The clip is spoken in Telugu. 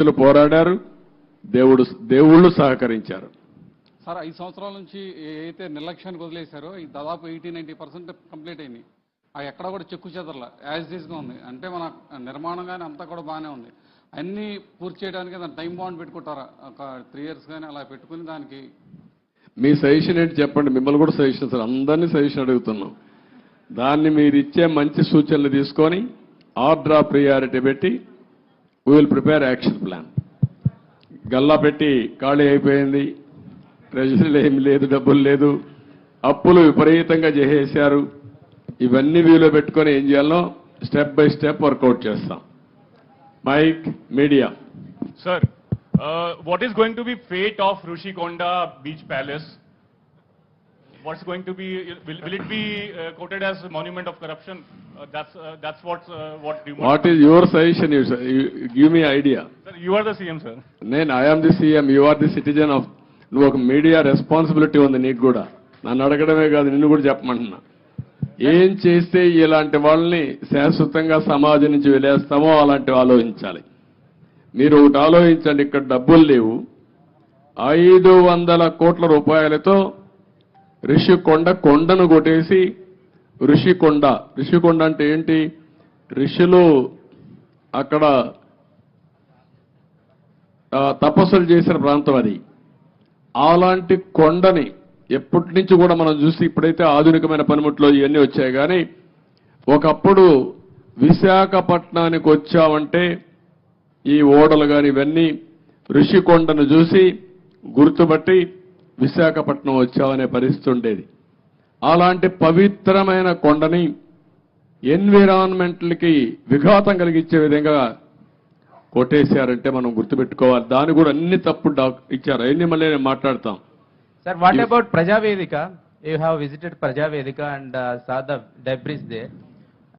రైతులు పోరాడారు దేవుడు దేవుళ్ళు సహకరించారు. సార్ ఐదు సంవత్సరాల నుంచి ఏదైతే నిర్లక్ష్యానికి వదిలేశారో ఈ దాదాపు ఎయిటీ నైంటీ పర్సెంట్ కంప్లీట్ అయింది. ఆ ఎక్కడ కూడా చెక్కు చెదరల యాజ్గా ఉంది. అంటే మన నిర్మాణం కానీ అంతా కూడా బాగానే ఉంది. అన్నీ పూర్తి చేయడానికి దాని టైం బాండ్ పెట్టుకుంటారా? ఒక త్రీ ఇయర్స్ కానీ అలా పెట్టుకుని దానికి. మీ సజెషన్ ఏంటి చెప్పండి. మిమ్మల్ని కూడా సజెషన్ సార్ అందరినీ సజెషన్ అడుగుతున్నాం. దాన్ని మీరు ఇచ్చే మంచి సూచనలు తీసుకొని ఆర్డర్ ఆఫ్ ప్రియారిటీ పెట్టి we will prepare action plan Galla పెట్టి ఖాళీ అయిపోయింది. ట్రెజరీలో ఏమి లేదు డబ్బులు లేదు. అప్పులు విపరీతంగా చేసేశారు. ఇవన్నీ వీలో పెట్టుకొని ఏం చేయాలో step by step work out చేస్తాం. Mike media sir what is going to be fate of of beach palace What's going to be, will, will it be uh, quoted as monument of corruption? Uh, that's, uh, that's what, uh, what rumors what is your suggestion give me idea Sir, you are the CM, sir. నేను I am the CM you are the citizen of నువ్వు ఒక మీడియా రెస్పాన్సిబిలిటీ ఉంది నీకు కూడా. నన్ను అడగడమే కాదు నిన్ను కూడా చెప్పమంటున్నా. ఏం చేస్తే ఇలాంటి వాళ్ళని శాశ్వతంగా సమాజం నుంచి వెలేస్తామో అలాంటివి ఆలోచించాలి. మీరు ఒకటి ఆలోచించండి ఇక్కడ డబ్బులు లేవు. ఐదు వందల కోట్ల రూపాయలతో ఋషికొండ కొండను కొట్టేసి ఋషికొండ. ఋషికొండ అంటే ఏంటి? ఋషులు అక్కడ తపస్సులు చేసిన ప్రాంతం అది. అలాంటి కొండని ఎప్పటి నుంచి కూడా మనం చూసి ఇప్పుడైతే ఆధునికమైన పనిముట్లు ఇవన్నీ వచ్చాయి. కానీ ఒకప్పుడు విశాఖపట్నానికి వచ్చామంటే ఈ ఓడలు కానీ ఇవన్నీ ఋషికొండను చూసి గుర్తుపట్టి విశాఖపట్నం వచ్చామనే పరిస్థితి ఉండేది అలాంటి పవిత్రమైన కొండని ఎన్విరాన్మెంట్లకి విఘాతం కలిగించే విధంగా కొట్టేశారంటే మనం గుర్తుపెట్టుకోవాలి దాని కూడా అన్ని తప్పు డాక్ ఇచ్చారు అవన్నీ మళ్ళీ నేను మాట్లాడతాం about Prajavedika? You have visited Prajavedika and uh, saw the debris there.